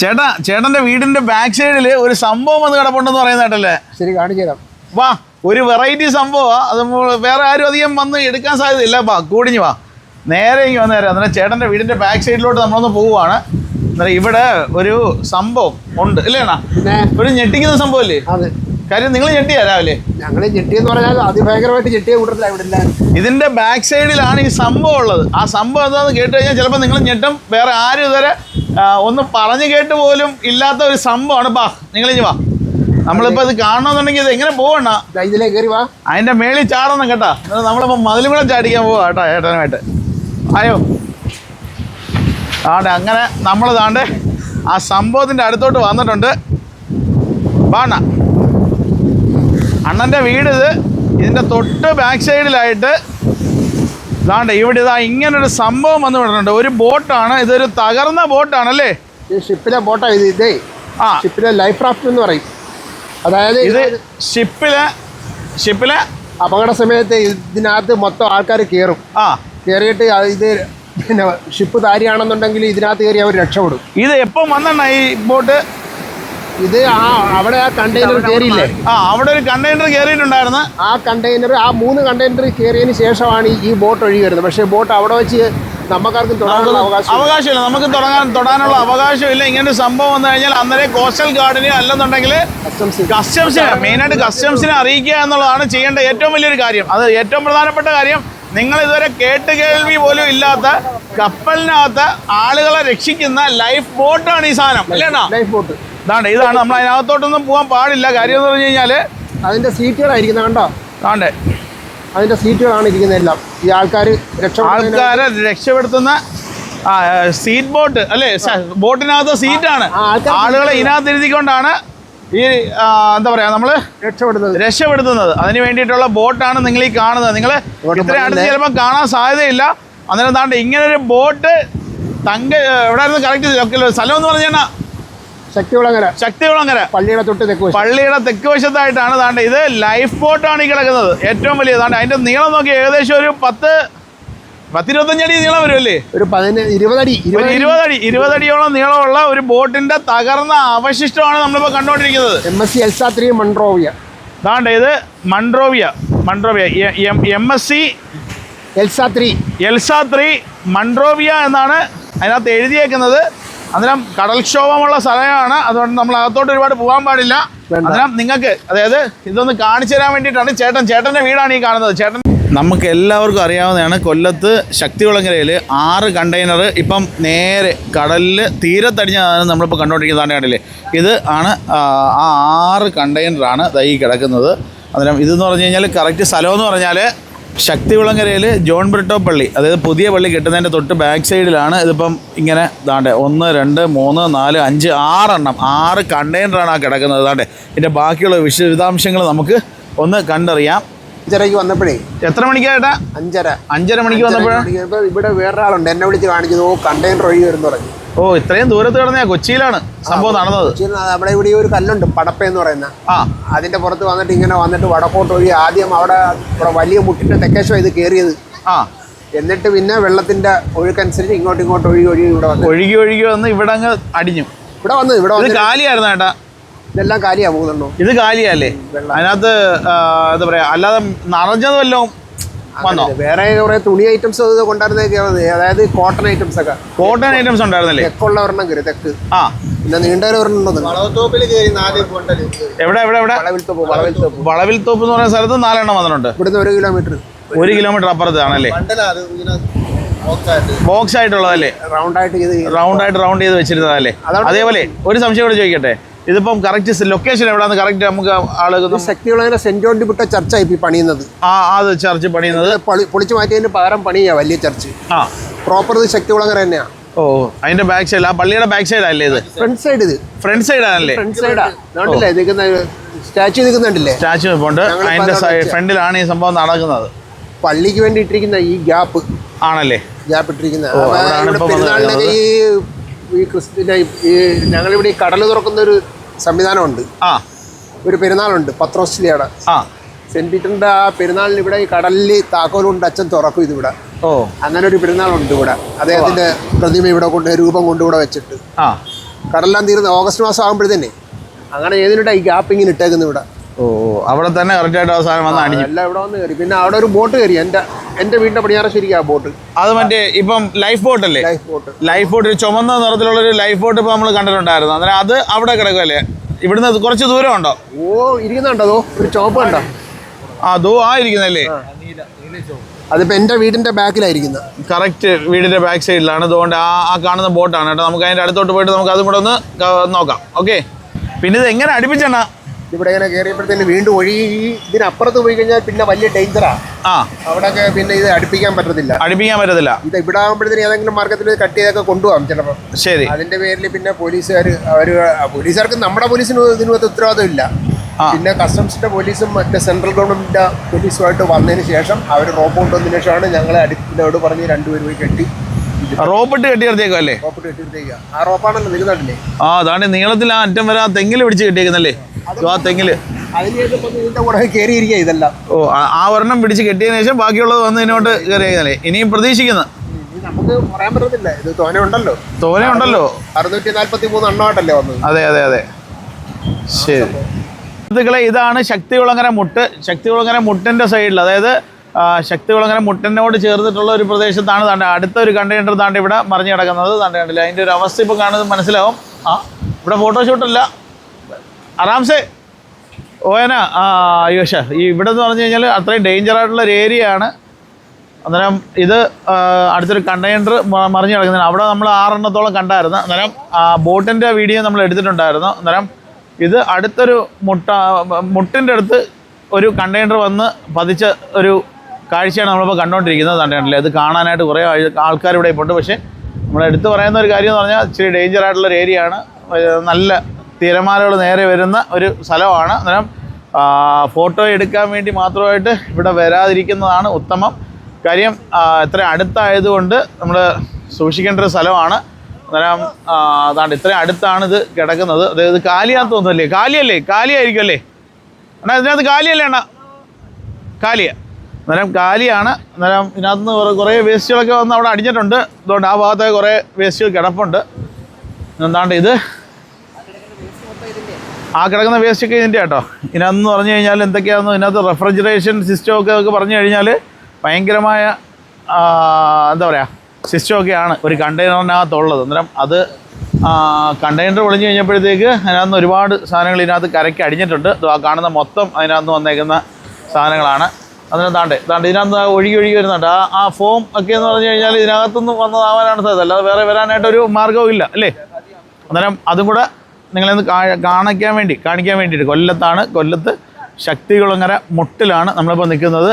ചേട്ടാ ചേട്ടന്റെ വീടിന്റെ ബാക്ക് സൈഡിൽ ഒരു സംഭവം വന്ന് കിടപ്പുണ്ടെന്ന് പറയുന്ന കേട്ടല്ലേ ശരി കാണിച്ചു വാ ഒരു വെറൈറ്റി സംഭവം അത് വേറെ ആരും അധികം വന്ന് എടുക്കാൻ സാധ്യതയില്ല. വാ കൂടിഞ്ഞു വാ. നേരെ ഇങ്ങ് വന്നു തരാം അന്നേരം ചേട്ടന്റെ വീടിന്റെ ബാക്ക് സൈഡിലോട്ട് നമ്മളൊന്ന് പോവുകയാണ് അന്നേരം ഇവിടെ ഒരു സംഭവം ഉണ്ട്. ഇല്ലേണ ഒരു ഞെട്ടിക്കുന്ന സംഭവമല്ലേ അല്ലേ കാര്യം നിങ്ങൾ ഞെട്ടിയാ രാവിലെ? ഞങ്ങൾ ഞെട്ടിയെന്ന് പറഞ്ഞാൽ അതിഭയങ്കരമായിട്ട് ഞെട്ടിയ കൂട്ടത്തിലാണ് ഇവിടെ ഇതിന്റെ ബാക്ക് സൈഡിലാണ് ഈ സംഭവം ഉള്ളത്. ആ സംഭവം എന്താണെന്ന് കേട്ട് കഴിഞ്ഞാൽ ചിലപ്പോൾ നിങ്ങൾ ഞെട്ടും. വേറെ ആരും ഇതുവരെ ഒന്ന് പറഞ്ഞു കേട്ട് പോലും ഇല്ലാത്ത ഒരു സംഭവമാണ്. ബാ നിങ്ങൾ ഇനി വാ. നമ്മളിപ്പോ ഇത് കാണണമെന്നുണ്ടെങ്കിൽ ഇത് എങ്ങനെ പോവണ ഇതിലേക്ക് ഇതിലേ കയറി വാ. അതിന്റെ മേളിൽ ചാടണം കേട്ടാ. നമ്മളിപ്പോ മതിലും കൂടെ ചാടിക്കാൻ പോവാ കേട്ടോ ഏട്ടനുമായിട്ട്. ആയോ? ആണ്ടെ അങ്ങനെ നമ്മൾ താണ്ട് ആ സംഭവത്തിന്റെ അടുത്തോട്ട് വന്നിട്ടുണ്ട്. വാണ അണ്ണന്റെ വീട് ഇത് ഇതിന്റെ തൊട്ട് ബാക്ക് സൈഡിലായിട്ട് ഇതാണ്ട് ഇവിടെ ഇതാ ഒരു സംഭവം വന്നു വിടുന്നുണ്ട് ഒരു ബോട്ടാണ് ഇതൊരു തകർന്ന ബോട്ടാണല്ലേ? ഈ ഷിപ്പിലെ ബോട്ടാ ഇത് ഇതേ. ആ. ഷിപ്പിലെ ലൈഫ് റാഫ്റ്റ് എന്ന് പറയും. അതായത് ഇത് ഷിപ്പിലെ ഷിപ്പിലെ? അപകട സമയത്ത് ഇതിനകത്ത് മൊത്തം ആൾക്കാർ കയറും ആ. കയറിയിട്ട് ഇത് പിന്നെ ഷിപ്പ് താരിയാണെന്നുണ്ടെങ്കിൽ ഇതിനകത്ത് കയറി അവർ രക്ഷപ്പെടും. ഇത് എപ്പം വന്നെണ്ണ ഈ ബോട്ട്? ഇത് ആ അവിടെ ആ കണ്ടെയ്നർ കയറിയില്ലേ ആ അവിടെ ഒരു കണ്ടെയ്നർ കയറിയിട്ടുണ്ടായിരുന്നു ആ കണ്ടെയ്നർ ആ മൂന്ന് കണ്ടെയ്നർ കയറിയതിന് ശേഷമാണ് ഈ ബോട്ട് ഒഴുകി വരുന്നത്. പക്ഷേ ബോട്ട് അവിടെ വെച്ച് നമുക്കാർക്കും തുടങ്ങാനുള്ള അവകാശം അവകാശമില്ല. നമുക്ക് തുടങ്ങാൻ തൊടാനുള്ള അവകാശമില്ല. ഇങ്ങനെ ഒരു സംഭവം വന്നു കഴിഞ്ഞാൽ അന്നേരം കോസ്റ്റൽ ഗാർഡിനെ അല്ലെന്നുണ്ടെങ്കിൽ കസ്റ്റംസ് കസ്റ്റംസിന് മെയിനായിട്ട് കസ്റ്റംസിനെ അറിയിക്കുക എന്നുള്ളതാണ് ചെയ്യേണ്ട ഏറ്റവും വലിയൊരു കാര്യം. അത് ഏറ്റവും പ്രധാനപ്പെട്ട കാര്യം. നിങ്ങൾ ഇതുവരെ കേട്ട് കേൾവി പോലും ഇല്ലാത്ത കപ്പലിനകത്ത് ആളുകളെ രക്ഷിക്കുന്ന ലൈഫ് ബോട്ടാണ് ഈ സാധനം. അല്ലേണ ലൈഫ് ബോട്ട് ഇതാണ് ഇതാണ് നമ്മൾ അതിനകത്തോട്ടൊന്നും പോകാൻ പാടില്ല. കാര്യം എന്ന് പറഞ്ഞു കഴിഞ്ഞാൽ അതിന്റെ സീറ്റുകളായിരിക്കുന്നത് കണ്ടോ? കാണ്ടേ അതിന്റെ സീറ്റുകളാണ് ഇരിക്കുന്നതെല്ലാം ഈ ആൾക്കാർ രക്ഷ ആൾക്കാരെ രക്ഷപ്പെടുത്തുന്ന സീറ്റ് ബോട്ട് അല്ലേ? ബോട്ടിനകത്ത് സീറ്റാണ്. ആളുകളെ ഇതിനകത്ത് ഇരുത്തിക്കൊണ്ടാണ് ഈ എന്താ പറയാ നമ്മൾ രക്ഷപ്പെടുന്നത് രക്ഷപ്പെടുത്തുന്നത്. അതിന് വേണ്ടിയിട്ടുള്ള ബോട്ടാണ് നിങ്ങൾ ഈ കാണുന്നത് നിങ്ങൾ ഇത്ര അടുത്ത്? ചിലപ്പോൾ കാണാൻ സാധ്യതയില്ല. അന്നേരം താണ്ട് ഇങ്ങനൊരു ബോട്ട് തങ്ക എവിടെയായിരുന്നു കറക്റ്റ് സ്ഥലം എന്ന് പറഞ്ഞാൽ ശക്തികുളങ്ങര ശക്തികുളങ്ങര പള്ളിയുടെ തൊട്ട് തെക്ക്. പള്ളിയുടെ തെക്ക് വശത്തായിട്ടാണ് താണ്ട് ഇത് ലൈഫ് ബോട്ടാണ് ഈ കിടക്കുന്നത്. ഏറ്റവും വലിയ താണ്ട് അതിന്റെ നീളം നോക്കി ഏകദേശം ഒരു പത്ത് പത്തിരുപത്തഞ്ചടി നീളം വരുമല്ലേ? ഒരു ഇരുപതടി ഇരുപതടി. ഇരുപതടിയോളം നീളമുള്ള ഒരു ബോട്ടിന്റെ തകർന്ന അവശിഷ്ടമാണ് നമ്മളിപ്പോൾ കണ്ടുകൊണ്ടിരിക്കുന്നത്. M S C Elsa three Monrovia താണ്ട ഇത് Monrovia Monrovia M S C Elsa three Elsa three Monrovia എന്നാണ് അതിനകത്ത് എഴുതിയേക്കുന്നത്. അന്നേരം കടൽക്ഷോഭമുള്ള സ്ഥലമാണ്. അതുകൊണ്ട് നമ്മൾ അകത്തോട്ട് ഒരുപാട് പോകാൻ പാടില്ല. അന്നേരം നിങ്ങൾക്ക് അതായത് ഇതൊന്ന് കാണിച്ചു തരാൻ വേണ്ടിയിട്ടാണ് ചേട്ടൻ ചേട്ടന്റെ വീടാണ് ഈ കാണുന്നത്. ചേട്ടൻ നമുക്ക് എല്ലാവർക്കും അറിയാവുന്നതാണ് കൊല്ലത്ത് ശക്തികുളങ്ങരയിൽ ആറ് കണ്ടെയ്നർ ഇപ്പം നേരെ കടലിൽ തീരത്തടിഞ്ഞതാണ് നമ്മളിപ്പോൾ കണ്ടുകൊണ്ടിരിക്കുന്നതാണ് കണ്ടില്ലേ? ഇത് ആണ് ആ ആറ് കണ്ടെയ്നറാണ് ഈ കിടക്കുന്നത്. അന്നേരം ഇതെന്ന് പറഞ്ഞു കഴിഞ്ഞാൽ കറക്റ്റ് സ്ഥലമെന്ന് പറഞ്ഞാൽ ശക്തികുളങ്ങരയിൽ ജോൺ ബ്രിട്ടോ പള്ളി അതായത് പുതിയ പള്ളി കെട്ടുന്നതിന്റെ തൊട്ട് ബാക്ക് സൈഡിലാണ് ഇതിപ്പം ഇങ്ങനെ താണ്ടേ ഒന്ന് രണ്ട് മൂന്ന് നാല് അഞ്ച് ആറെണ്ണം ആറ് കണ്ടെയ്നറാണ് ആ കിടക്കുന്നത്. താണ്ടേ ഇതിന്റെ ബാക്കിയുള്ള വിശദാംശങ്ങൾ നമുക്ക് ഒന്ന് കണ്ടറിയാം. അഞ്ചരയ്ക്ക് വന്നപ്പോഴേ എത്ര മണിക്കായിട്ടാ അഞ്ചര. അഞ്ചര മണിക്ക് വന്നപ്പോഴാണ് ഇവിടെ വേറൊരാളുണ്ട് എന്നെ വിളിച്ച് കാണിച്ചത് ഓ കണ്ടെയ്നർ ഒഴുകി വരുന്നു പറഞ്ഞു. ഓ ഇത്രയും ദൂരത്ത് കിടന്ന കൊച്ചിയിലാണ്. സംഭവം നടന്നത്. നമ്മുടെ ഇവിടെ ഒരു കല്ലുണ്ട് പടപ്പ എന്ന് പറയുന്ന. ആ. അതിന്റെ പുറത്ത് വന്നിട്ട് ഇങ്ങനെ വന്നിട്ട് വടക്കോട്ട് ഒഴി ആദ്യം അവിടെ ഇവിടെ വലിയ മുട്ടിന്റെ തെക്കേശം ഇത് കയറിയത് ആ. എന്നിട്ട് പിന്നെ വെള്ളത്തിന്റെ ഒഴുക്കനുസരിച്ച് ഇങ്ങോട്ട് ഇങ്ങോട്ട് ഒഴുകി ഒഴുകി ഇവിടെ വന്നു. ഒഴുകി ഒഴുകി വന്ന് ഇവിടെ അങ്ങ് അടിഞ്ഞു. ഇവിടെ വന്നു ഇവിടെ ഇത് വന്ന് കാലിയായിരുന്നു ഏട്ടാ? ഇതെല്ലാം കാലിയാ പോകുന്നുണ്ടോ? ഇത് കാലിയല്ലേ? അതിനകത്ത് എന്താ പറയാ അല്ലാതെ നിറഞ്ഞത് വല്ലതും വേറെ കുറെ തുണി ഐറ്റംസ് കൊണ്ടായിരുന്നേക്കാണ് അതായത് കോട്ടൺ ഐറ്റംസ് ഒക്കെ. കോട്ടൺ ഐറ്റംസ് ഉണ്ടായിരുന്നല്ലേ? തെക്കുള്ള ഒരെണ്ണം കയറി തെക്ക്. ആ. പിന്നെ നീണ്ട ഒരെണ്ണം എവിടെ എവിടെ എവിടെ? വളവിൽ തോപ്പ് വളവിൽ വളവിൽ തോപ്പ് എന്ന് പറയുന്ന സ്ഥലത്ത് നാലെണ്ണം വന്നിട്ടുണ്ട്. ഇവിടുന്ന് ഒരു കിലോമീറ്റർ ഒരു കിലോമീറ്റർ അപ്പുറത്താണല്ലേ? ബോക്സ് ആയിട്ടുള്ളതല്ലേ? റൗണ്ട് ആയിട്ട് ഇത് റൗണ്ട് ആയിട്ട് റൗണ്ട് ചെയ്ത് വെച്ചിരുന്നതല്ലേ? അതേപോലെ ഒരു സംശയം കൂടെ ചോദിക്കട്ടെ? ഇതിപ്പം കറക്റ്റ് ലൊക്കേഷൻ എവിടെയാണ് കറക്റ്റ് നമുക്ക് ആളുകൾ ശക്തിയുള്ള സെന്റ് ജോൺ വിട്ട ചർച്ച ആയി പണിയുന്നത്. ആ അത് ചർച്ച് പണിയുന്നത്. പൊളിച്ചു മാറ്റിയതിന് പകരം പണിയാ വലിയ ചർച്ച് ആ. പ്രോപ്പർ ഇത് ശക്തികുളങ്ങര തന്നെയാ. ഓ അതിന്റെ ബാക്ക് സൈഡ് ആ പള്ളിയുടെ ബാക്ക് സൈഡ് അല്ലേ ഇത്? ഫ്രണ്ട് സൈഡ് ഇത്. ഫ്രണ്ട് സൈഡ് ആണല്ലേ? ഫ്രണ്ട് സൈഡാ കണ്ടില്ലേ? നിൽക്കുന്ന സ്റ്റാച്ചു നിൽക്കുന്നുണ്ടല്ലേ? സ്റ്റാച്ചു ഉണ്ട് അതിന്റെ. ഫ്രണ്ടിലാണ് ഈ സംഭവം നടക്കുന്നത്. പള്ളിക്ക് വേണ്ടി ഇട്ടിരിക്കുന്ന ഈ ഗ്യാപ്പ് ആണല്ലേ? ഗ്യാപ്പ് ഇട്ടിരിക്കുന്ന. ഓ, ഇവിടെ ഇപ്പൊ വന്ന് പെരുന്നാളിനൊക്കെ ഈ ഈ ക്രിസ്ത്യൻ ഈ ഞങ്ങളിവിടെ ഈ കടൽ തുറക്കുന്ന ഒരു സംവിധാനമുണ്ട്. ആ. ഒരു പെരുന്നാളുണ്ട് പത്രോസ്ലിയുടെ. ആ. സെന്റ് പീറ്ററിന്റെ ആ പെരുന്നാളിന് ഇവിടെ ഈ കടലിൽ താക്കോലുണ്ട് അച്ഛൻ തുറക്കും ഇതിവിടെ. ഓ. അങ്ങനെ ഒരു പെരുന്നാളുണ്ട് ഇവിടെ. അദ്ദേഹത്തിന്റെ പ്രതിമ ഇവിടെ കൊണ്ട് രൂപം കൊണ്ട് ഇവിടെ വെച്ചിട്ട്. ആ. കടലെല്ലാം തീർന്ന് ഓഗസ്റ്റ് മാസം ആകുമ്പോഴത്തേനെ അങ്ങനെ ഏതിനിട്ടാ ഈ ഗ്യാപ്പ് ഇങ്ങനെ ഇട്ടേക്കുന്നത് ഇവിടെ. ഓ ഓ. അവിടെ തന്നെ കറക്റ്റായിട്ട് അവസാനം വന്ന് അടിഞ്ഞു. എല്ലാം ഇവിടെ വന്ന് കയറി. പിന്നെ അവിടെ ഒരു ബോട്ട് കയറി എന്റെ എന്റെ വീടിന്റെ പടിഞ്ഞാറശ്ശേരിക്ക് ആ ബോട്ട്. അത് മറ്റേ ഇപ്പം ലൈഫ് ബോട്ട് അല്ലേ? ലൈഫ് ബോട്ട് ലൈഫ് ബോട്ട് ഒരു ചുമന്ന നിറത്തിലുള്ള ഒരു ലൈഫ് ബോട്ട് ഇപ്പൊ നമ്മൾ കണ്ടിട്ടുണ്ടായിരുന്നു. അന്നേരം അത് അവിടെ കിടക്കുമല്ലേ ഇവിടുന്ന് കുറച്ച് ദൂരം ഉണ്ടോ? ഓ ഇരിക്കുന്നുണ്ടോ അതോ? ഒരു ചോപ്പ് കണ്ടോ? ആ ദൂ ആ ഇരിക്കുന്നല്ലേ? അതിപ്പോ എന്റെ വീടിന്റെ ബാക്കിലായിരിക്കുന്നത് കറക്റ്റ് വീടിന്റെ ബാക്ക് സൈഡിലാണ് അതുകൊണ്ട് ആ ആ കാണുന്ന ബോട്ടാണ് കേട്ടോ. നമുക്ക് അതിന്റെ അടുത്തോട്ട് പോയിട്ട് നമുക്ക് അതും കൂടെ ഒന്ന് നോക്കാം. ഓക്കെ പിന്നെ ഇത് എങ്ങനെ അടുപ്പിച്ചെണ്ണ? ഇവിടെ ഇങ്ങനെ കയറിയപ്പോഴത്തേന് വീണ്ടും ഒഴുകി ഇതിനപ്പുറത്ത് പോയി കഴിഞ്ഞാൽ പിന്നെ വലിയ ഡേഞ്ചറാണ് ആ. അവിടെയൊക്കെ പിന്നെ ഇത് അടുപ്പിക്കാൻ പറ്റത്തില്ല. അടുപ്പിക്കാൻ പറ്റത്തില്ല. ഇത് ഇവിടെ ആകുമ്പോഴത്തേന് ഏതെങ്കിലും മാർഗത്തിൽ കട്ട് ചെയ്തൊക്കെ കൊണ്ടുപോകാം ചിലപ്പോൾ ശരി. അതിന്റെ പേരിൽ പിന്നെ പോലീസുകാർ അവർ പോലീസുകാർക്ക് നമ്മുടെ പോലീസിന് ഇതിനകത്ത് ഉത്തരവാദിത്വം ഇല്ല. പിന്നെ കസ്റ്റംസിന്റെ പോലീസും മറ്റേ സെൻട്രൽ ഗവൺമെന്റിന്റെ പോലീസുമായിട്ട് വന്നതിന് ശേഷം അവർ റോപ്പ് കൊണ്ടുവന്നതിന് ശേഷമാണ് ഞങ്ങളെ അടുപ്പിനോട് പറഞ്ഞ് രണ്ടുപേരും പോയി കെട്ടി റോപ്പിട്ട് കെട്ടി. നിർത്തിയേക്കും അല്ലേ? റോപ്പിട്ട് കെട്ടിയിട്ടേക്കുക ആ റോപ്പാണല്ലോ നിൽക്കുന്നുണ്ടല്ലേ ആ അതാണ് നീളത്തിൽ ആ അറ്റം വരെ ആ തെങ്ങിൽ പിടിച്ച് കെട്ടിയേക്കുന്നല്ലേ? ആ തെങ്ങിൽ. ഇപ്പം കയറിയിരിക്കുക ഇതെല്ലാം. ഓ ആ- ഒരെണ്ണം പിടിച്ച് കെട്ടിയതിനു ശേഷം ബാക്കിയുള്ളത് വന്ന് ഇതിനോട്ട് കയറിയേക്കുന്നല്ലേ ഇനിയും പ്രതീക്ഷിക്കുന്നു. ഇത് നമുക്ക് പറയാൻ പറ്റത്തില്ല. ഇത് തോനെ ഉണ്ടല്ലോ. തോനെ ഉണ്ടല്ലോ. അറുന്നൂറ്റി നാല്പത്തി മൂന്ന് എണ്ണമായിട്ടല്ലേ വന്നത്. അതെ അതെ അതെ. ശരി. സുഹൃത്തുക്കളെ ഇതാണ് ശക്തികുളങ്ങര മുട്ട്. ശക്തികുളങ്ങര മുട്ടിന്റെ സൈഡിൽ അതായത് ശക്തികുളങ്ങര മുട്ടിനോട് ചേർന്നിട്ടുള്ള ഒരു പ്രദേശത്താണ് താണ്ട അടുത്ത ഒരു കണ്ടെയ്നർ താണ്ട് ഇവിടെ മറിഞ്ഞു കിടക്കുന്നത്. താണ്ട് കണ്ടില്ല? അതിന്റെ ഒരു അവസ്ഥ ഇപ്പോൾ കാണുന്നത് മനസ്സിലാവും. ആ ഇവിടെ ഫോട്ടോഷൂട്ടല്ല ആറാംസേ അയ്യോ ഷേ ഈ ഇവിടെ എന്ന് പറഞ്ഞു കഴിഞ്ഞാൽ അത്രയും ഡേഞ്ചർ ആയിട്ടുള്ള ഒരു ഏരിയ ആണ്. അന്നേരം ഇത് അടുത്തൊരു കണ്ടെയ്നർ മറിഞ്ഞു കിടക്കുന്ന. അവിടെ നമ്മൾ ആറെണ്ണത്തോളം കണ്ടായിരുന്നു. അന്നേരം ബോട്ടിന്റെ വീഡിയോ നമ്മൾ എടുത്തിട്ടുണ്ടായിരുന്നു. അന്നേരം ഇത് അടുത്തൊരു മുട്ട മുട്ടിന്റെ അടുത്ത് ഒരു കണ്ടെയ്നർ വന്ന് പതിച്ച ഒരു കാഴ്ചയാണ് നമ്മളിപ്പോൾ കണ്ടുകൊണ്ടിരിക്കുന്നത് കണ്ടെയ്നറിൽ അത് കാണാനായിട്ട് കുറേ ആൾക്കാർ ഇവിടെ ഇപ്പോൾ ഉണ്ട് പക്ഷേ നമ്മൾ എടുത്തു പറയുന്ന ഒരു കാര്യം എന്ന് പറഞ്ഞാൽ ഇച്ചിരി ഡേഞ്ചർ ആയിട്ടുള്ള ഒരു ഏരിയ ആണ്. നല്ല തിരമാലകൾ നേരെ വരുന്ന ഒരു സ്ഥലമാണ്. അന്നേരം ഫോട്ടോ എടുക്കാൻ വേണ്ടി മാത്രമായിട്ട് ഇവിടെ വരാതിരിക്കുന്നതാണ് ഉത്തമം. കാര്യം ഇത്ര അടുത്തായതുകൊണ്ട് നമ്മൾ സൂക്ഷിക്കേണ്ട ഒരു സ്ഥലമാണ്. അന്നേരം അതാണ് ഇത്രയും അടുത്താണ് ഇത് കിടക്കുന്നത്. അതായത് കാലിയാന്ന് തോന്നുന്നല്ലേ കാലിയല്ലേ? കാലിയായിരിക്കും അല്ലേ അണ്ണാ ഇതിനകത്ത് കാലിയല്ലേ അണ്ണാ? കാലിയ. അന്നേരം കാലിയാണ്. അന്നേരം ഇതിനകത്ത് നിന്ന് കുറേ- കുറേ വേസ്റ്റുകളൊക്കെ വന്ന് അവിടെ അടിഞ്ഞിട്ടുണ്ട്. അതുകൊണ്ട് ആ ഭാഗത്തൊക്കെ കുറേ വേസ്റ്റുകൾ കിടപ്പുണ്ട്. എന്താണ്ട് ഇത് ആ കിടക്കുന്ന വേസ്റ്റ് ഒക്കെ ഇതിന്റെ കേട്ടോ ഇതിനകത്ത് പറഞ്ഞു കഴിഞ്ഞാൽ എന്തൊക്കെയാണെന്ന് ഇതിനകത്ത് റെഫ്രിജറേഷൻ സിസ്റ്റം ഒക്കെ പറഞ്ഞു കഴിഞ്ഞാൽ ഭയങ്കരമായ എന്താ പറയുക സിസ്റ്റമൊക്കെയാണ് ഒരു കണ്ടെയ്നറിനകത്തുള്ളത് അന്നേരം അത് കണ്ടെയ്നർ പൊളിഞ്ഞു കഴിഞ്ഞപ്പോഴത്തേക്ക് അതിനകത്ത് ഒരുപാട് സാധനങ്ങൾ ഇതിനകത്ത് കരയ്ക്ക് അടിഞ്ഞിട്ടുണ്ട്. ആ കാണുന്ന മൊത്തം അതിനകത്ത് വന്നേക്കുന്ന സാധനങ്ങളാണ്. അതിനെ താണ്ടേ താണ്ട് ഇതിനകത്ത് ഒഴുകി ഒഴുകി വരുന്നുണ്ട്. ആ ആ ഫോം ഒക്കെ എന്ന് പറഞ്ഞു കഴിഞ്ഞാൽ ഇതിനകത്തുനിന്ന് വന്നതാവാനാണ് സാധ്യത. അല്ലാതെ വേറെ വരാനായിട്ടൊരു മാർഗവും ഇല്ല അല്ലേ? അന്നേരം അതും കൂടെ നിങ്ങളെന്ന് കാ- കാണിക്കാൻ വേണ്ടി കാണിക്കാൻ വേണ്ടിയിട്ട്. കൊല്ലത്താണ് കൊല്ലത്ത് ശക്തികുളങ്ങര മുട്ടിലാണ് നമ്മളിപ്പോൾ നിൽക്കുന്നത്.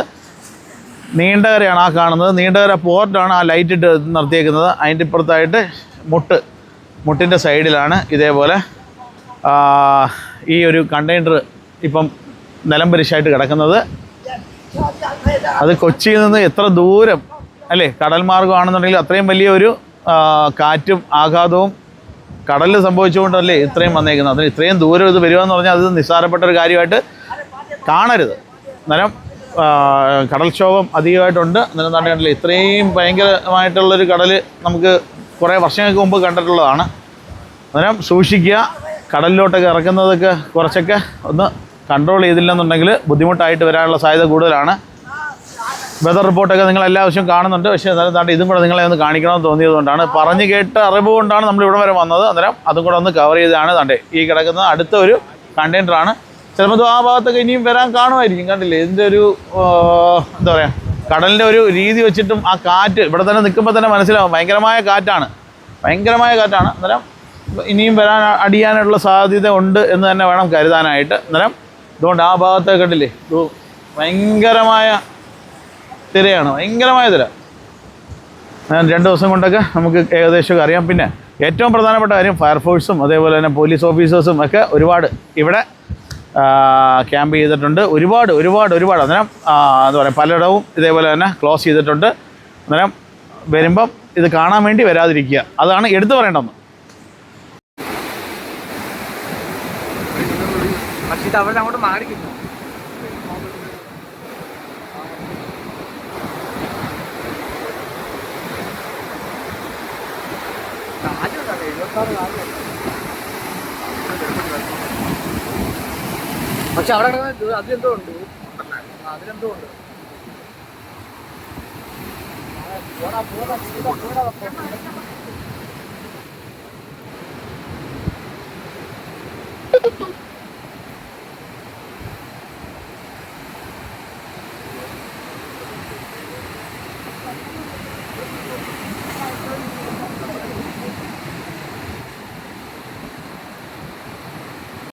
നീണ്ടകരയാണ് ആ കാണുന്നത്. നീണ്ടകര പോർട്ടാണ് ആ ലൈറ്റ് ഇട്ട് നിർത്തിയേക്കുന്നത്. അതിന്റെ ഇപ്പുറത്തായിട്ട് മുട്ട് മുട്ടിന്റെ സൈഡിലാണ് ഇതേപോലെ ഈ ഒരു കണ്ടെയ്നർ ഇപ്പം നിലംപരിശായിട്ട് കിടക്കുന്നത്. അത് കൊച്ചിയിൽ നിന്ന് എത്ര ദൂരം അല്ലേ? കടൽ മാർഗമാണെന്നുണ്ടെങ്കിൽ അത്രയും വലിയ ഒരു ആ, കാറ്റും ആഘാതവും കടലിൽ സംഭവിച്ചുകൊണ്ടല്ലേ ഇത്രയും വന്നേക്കുന്നത്? അതിന് ഇത്രയും ദൂരം ഇത് വരുമെന്ന് പറഞ്ഞാൽ അത് നിസ്സാരപ്പെട്ട ഒരു കാര്യമായിട്ട് കാണരുത്. അന്നേരം കടൽക്ഷോഭം അധികമായിട്ടുണ്ട്. അന്നേരം തന്നെ കണ്ടില്ല ഇത്രയും ഭയങ്കരമായിട്ടുള്ളൊരു കടൽ നമുക്ക് കുറേ വർഷങ്ങൾക്ക് മുമ്പ് കണ്ടിട്ടുള്ളതാണ്. അന്നേരം സൂക്ഷിക്കുക കടലിലോട്ടൊക്കെ ഇറക്കുന്നതൊക്കെ കുറച്ചൊക്കെ ഒന്ന് കൺട്രോൾ ചെയ്തില്ലെന്നുണ്ടെങ്കിൽ ബുദ്ധിമുട്ടായിട്ട് വരാനുള്ള സാധ്യത കൂടുതലാണ്. വെതർ റിപ്പോർട്ടൊക്കെ നിങ്ങൾ എല്ലാ ആവശ്യവും കാണുന്നുണ്ട്. പക്ഷേ എന്നാലും താണ്ട് ഇതും കൂടെ നിങ്ങളെ ഒന്ന് കാണിക്കണമെന്ന് തോന്നിയതുകൊണ്ടാണ്. പറഞ്ഞു കേട്ട അറിവ് കൊണ്ടാണ് നമ്മൾ ഇവിടെ വരെ വന്നത്. അന്നേരം അതും കൂടെ ഒന്ന് കവർ ചെയ്താണ് താണ്ടെ. ഈ കിടക്കുന്ന അടുത്ത ഒരു കണ്ടെയ്നറാണ് ചിലപ്പോൾ ആ ഭാഗത്തൊക്കെ ഇനിയും വരാൻ കാണുമായിരിക്കും. കണ്ടില്ലേ? ഇതിന്റെ ഒരു എന്താ പറയുക കടലിന്റെ ഒരു രീതി വെച്ചിട്ടും ആ കാറ്റ് ഇവിടെ തന്നെ നിൽക്കുമ്പോൾ തന്നെ മനസ്സിലാവും. ഭയങ്കരമായ കാറ്റാണ്. ഭയങ്കരമായ കാറ്റാണ്. അന്നേരം ഇനിയും വരാൻ അടിയാനുള്ള സാധ്യത ഉണ്ട് എന്ന് തന്നെ വേണം കരുതാനായിട്ട്. അന്നേരം ഇതുകൊണ്ട് ആ ഭാഗത്തൊക്കെ കണ്ടില്ലേ? ഭയങ്കരമായ തിരയാണ് ഭയങ്കരമായ തിര. രണ്ട് ദിവസം കൊണ്ടൊക്കെ നമുക്ക് ഏകദേശമൊക്കെ അറിയാം. പിന്നെ ഏറ്റവും പ്രധാനപ്പെട്ട കാര്യം ഫയർഫോഴ്സും അതേപോലെ തന്നെ പോലീസ് ഓഫീസേഴ്സും ഒക്കെ ഒരുപാട് ഇവിടെ ക്യാമ്പ് ചെയ്തിട്ടുണ്ട്. ഒരുപാട് ഒരുപാട് ഒരുപാട്. അന്നേരം എന്താ പറയുക പലയിടവും ഇതേപോലെ തന്നെ ക്ലോസ് ചെയ്തിട്ടുണ്ട്. അന്നേരം വരുമ്പം ഇത് കാണാൻ വേണ്ടി വരാതിരിക്കുക. അതാണ് എടുത്തു പറയേണ്ടത് പക്ഷേ അങ്ങോട്ട് മാറിക്കില്ല പക്ഷെ അവിടെ അതിലെന്തോ ഉണ്ട് അതിലെന്തോ ഉണ്ട് പോടാ പോടാ പോടാ